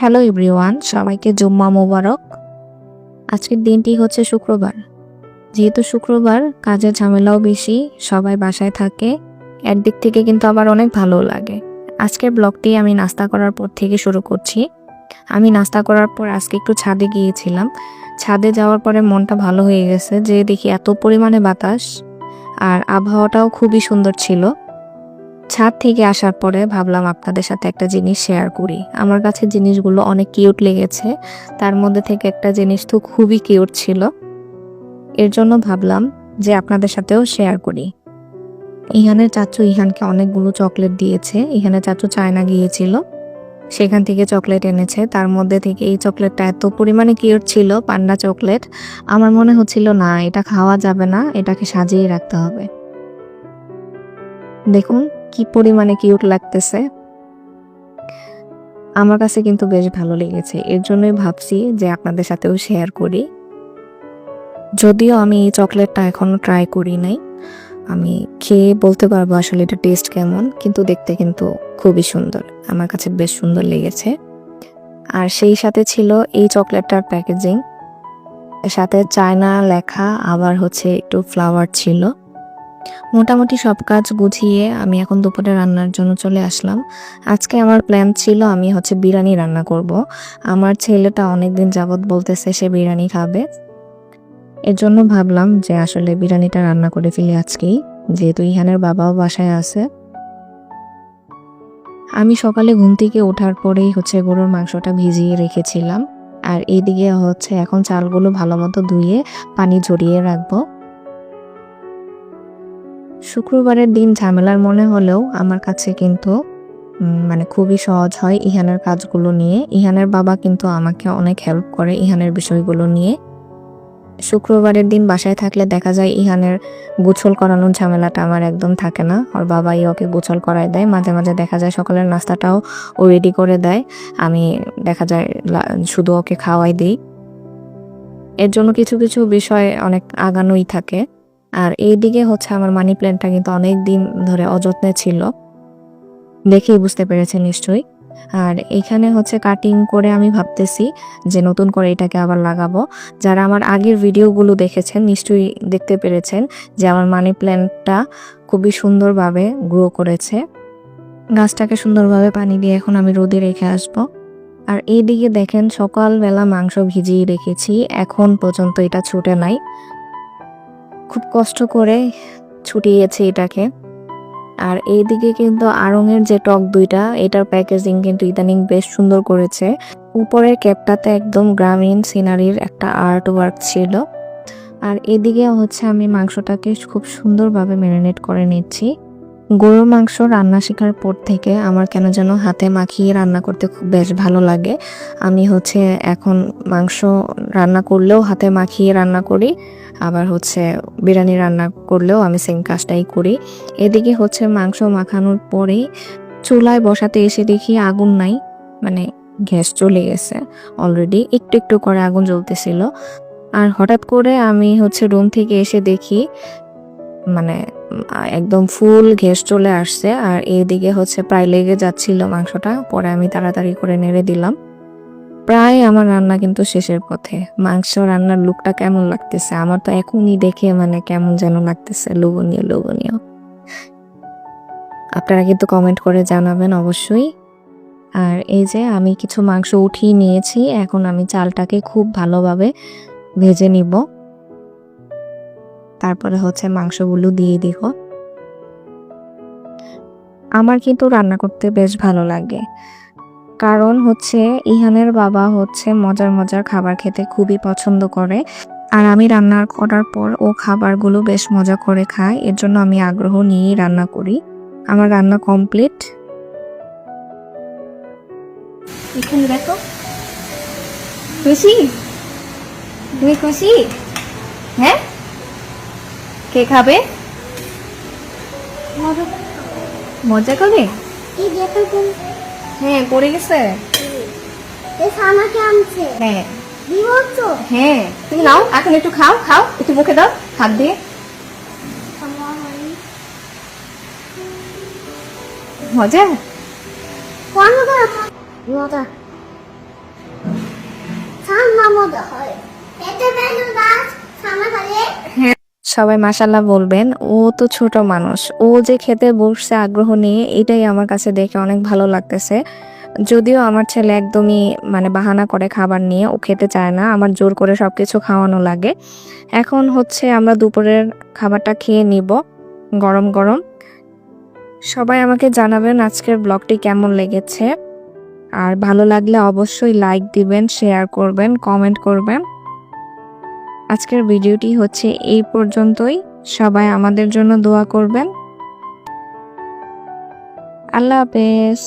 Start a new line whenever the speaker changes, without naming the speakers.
Hello everyone সবাইকে জুম্মা মোবারক। আজকের দিনটি হচ্ছে শুক্রবার। যেহেতু শুক্রবার, কাজের ঝামেলাও বেশি, সবাই বাসায় থাকে একদিক থেকে কিন্তু আবার অনেক ভালো লাগে। আজকের ব্লগটি আমি নাস্তা করার পর থেকে শুরু করছি। আমি নাস্তা করার পর আজকে একটু ছাদে গিয়েছিলাম। ছাদে যাওয়ার পরে মনটা ভালো হয়ে গেছে যে দেখি এত পরিমাণে বাতাস, আর আবহাওয়াটাও খুবই সুন্দর ছিল। ছাদ থেকে আসার পরে ভাবলাম আপনাদের সাথে একটা জিনিস শেয়ার করি। আমার কাছে জিনিসগুলো অনেক কিউট লেগেছে। তার মধ্যে থেকে একটা জিনিস তো খুবই কিউট ছিল। এর জন্য ভাবলাম যে আপনাদের সাথেও শেয়ার করি। ইহানের চাচু ইহানকে অনেকগুলো চকলেট দিয়েছে। ইহানে চাচু চায়না গিয়েছিল। সেখান থেকে চকলেট এনেছে। তার মধ্যে থেকে এই চকলেটটা এত পরিমাণে কিউট ছিল, পান্ডা চকলেট আমার মনে হচ্ছিল, না, এটা খাওয়া যাবে না, এটাকে সাজিয়ে রাখতে হবে। দেখুন কি পরিমাণে কিউট লাগতেছে? আমার কাছে কিন্তু বেশ ভালো লেগেছে। এর জন্যই ভাবছি যে আপনাদের সাথেও শেয়ার করি। যদিও আমি এই চকলেটটা এখনও ট্রাই করি নাই। আমি খেয়ে বলতে পারব আসলে এটা টেস্ট কেমন, কিন্তু দেখতে কিন্তু খুবই সুন্দর। আমার কাছে বেশ সুন্দর লেগেছে। আর সেই সাথে ছিল এই চকলেটটার প্যাকেজিং সাথে চায়না লেখা, আবার হচ্ছে একটু ফ্লাওয়ার ছিল। মোটামুটি সব কাজ গুছিয়ে আমি এখন দুপুরে রান্নার জন্য চলে আসলাম। আজকে আমার প্ল্যান ছিল আমি হচ্ছে বিরিয়ানি রান্না করব। আমার ছেলেটা অনেকদিন যাবৎ বলতেছে সে বিরিয়ানি খাবে। এর জন্য ভাবলাম যে আসলে বিরিয়ানিটা রান্না করে ফেলি আজকেই। যেহেতু ইহানের বাবাও বাসায় আছে। আমি সকালে ঘুম থেকে ওঠার পরেই হচ্ছে গরুর মাংসটা ভিজিয়ে রেখেছিলাম। আর এইদিকে হচ্ছে এখন চালগুলো ভালো মতো ধুয়ে পানি ঝরিয়ে রাখব। শুক্রবারের দিন ঝামেলার মনে হলেও আমার কাছে কিন্তু মানে খুবই সহজ হয় ইহানের কাজগুলো নিয়ে। ইহানের বাবা কিন্তু আমাকে অনেক হেল্প করে ইহানের বিষয়গুলো নিয়ে। শুক্রবারের দিন বাসায় থাকলে দেখা যায় ইহানের গোছল করানোর ঝামেলাটা আমার একদম থাকে না। ওর বাবাই ওকে গোছল করায় দেয়। মাঝে মাঝে দেখা যায় সকালের নাস্তাটাও ও রেডি করে দেয়। আমি দেখা যায় শুধু ওকে খাওয়াই দিই। এর জন্য কিছু কিছু বিষয় অনেক আগানোই থাকে। আর এইদিকে হচ্ছে আমার মানি প্ল্যান্টটা কিন্তু অনেক দিন ধরে অযত্নে ছিল। দেখেই বুঝতে পেরেছে নিশ্চয়ই। আর এখানে হচ্ছে কাটিং করে আমি ভাবতেছি যে নতুন করে এটাকে আবার লাগাবো। যারা আমার আগের ভিডিওগুলো দেখেছেন নিশ্চয়ই দেখতে পেরেছেন যে আমার মানি প্ল্যান্টটা খুবই সুন্দরভাবে গ্রো করেছে। গাছটাকে সুন্দরভাবে পানি দিয়ে এখন আমি রোদে রেখে আসব। আর এইদিকে দেখেন সকালবেলা মাংস ভিজিয়ে রেখেছি, এখন পর্যন্ত এটা ছুটে নাই। খুব কষ্ট করে ছুটিয়েছে এটাকে। আর এইদিকে কিন্তু আড়ঙের যে টক দুইটা, এটার প্যাকেজিং কিন্তু ইদানিং বেশ সুন্দর করেছে। উপরের ক্যাপটাতে একদম গ্রামীণ সিনারির একটা আর্ট ওয়ার্ক ছিল। আর এদিকে হচ্ছে আমি মাংসটাকে খুব সুন্দরভাবে ম্যারিনেট করে নিচ্ছি। গরুর মাংস রান্না শেখার পর থেকে আমার কেন যেন হাতে মাখিয়ে রান্না করতে খুব বেশ ভালো লাগে। আমি হচ্ছে এখন মাংস রান্না করলেও হাতে মাখিয়ে রান্না করি, আবার হচ্ছে বিরিয়ানি রান্না করলেও আমি সেম কাজটাই করি। এদিকে হচ্ছে মাংস মাখানোর পরে চুলায় বসাতে এসে দেখি আগুন নাই মানে গ্যাস চলে গেছে অলরেডি একটু একটু করে আগুন জ্বলতেছিল। আর হঠাৎ করে আমি হচ্ছে রুম থেকে এসে দেখি মানে একদম ফুল গ্যাস চলে আসছে। আর এদিকে হচ্ছে প্রায় লেগে যাচ্ছিল মাংসটা। পরে আমি তাড়াতাড়ি করে নেড়ে দিলাম। প্রায় আমার রান্না কিন্তু শেষের পথে। মাংস রান্নার লুকটা কেমন লাগতেছে? আমার তো এখনই দেখে মানে কেমন যেন লাগতেছে। লোভনীয় লোভনীয়। আপনারা কিন্তু কমেন্ট করে জানাবেন অবশ্যই। আর এই যে আমি কিছু মাংস উঠিয়ে নিয়েছি। এখন আমি চালটাকে খুব ভালোভাবে ভেজে নিব। তারপরে হচ্ছে মাংসগুলো দিয়ে দিব। আমার কিন্তু রান্না করতে বেশ ভালো লাগে। কারণ হচ্ছে ইহানের বাবা হচ্ছে মজার মজার খাবার খেতে খুবই পছন্দ করে। আর আমি রান্না করার পর ও খাবারগুলো বেশ মজা করে খায়। এর জন্য আমি আগ্রহ নিয়েই রান্না করি। আমার রান্না কমপ্লিট।
এখানে দেখো। খুশি? তুমি খুশি? হ্যাঁ? কে খাবে? মজা করবে?
এই দেখো তুমি।
হ্যাঁ পড়ে গেছে। হ্যাঁ। হ্যাঁ। তুমি নাও এখন একটু খাও খাও একটু মুখে দাও হাত দিয়ে। মজা?
কোন মজা? মজা। মজা হয়।
সবাই মাসাল্লাহ বলবেন, ও তো ছোট মানুষ। ও যে খেতে বসছে আগ্রহ নিয়ে, এটাই আমার কাছে দেখে অনেক ভালো লাগতেছে। যদিও আমার ছেলে একদমই মানে বাহানা করে খাবার নিয়ে, ও খেতে চায় না, আমার জোর করে সব কিছু খাওয়ানো লাগে। এখন হচ্ছে আমরা দুপুরের খাবারটা খেয়ে নিব, গরম গরম। সবাই আমাকে জানাবেন আজকের ব্লগটি কেমন লেগেছে। আর ভালো লাগলে অবশ্যই লাইক দিবেন, শেয়ার করবেন, কমেন্ট করবেন। আজকের ভিডিওটি হচ্ছে এই পর্যন্তই। সবাই আমাদের জন্য দোয়া করবেন। আল্লাহ হাফেজ।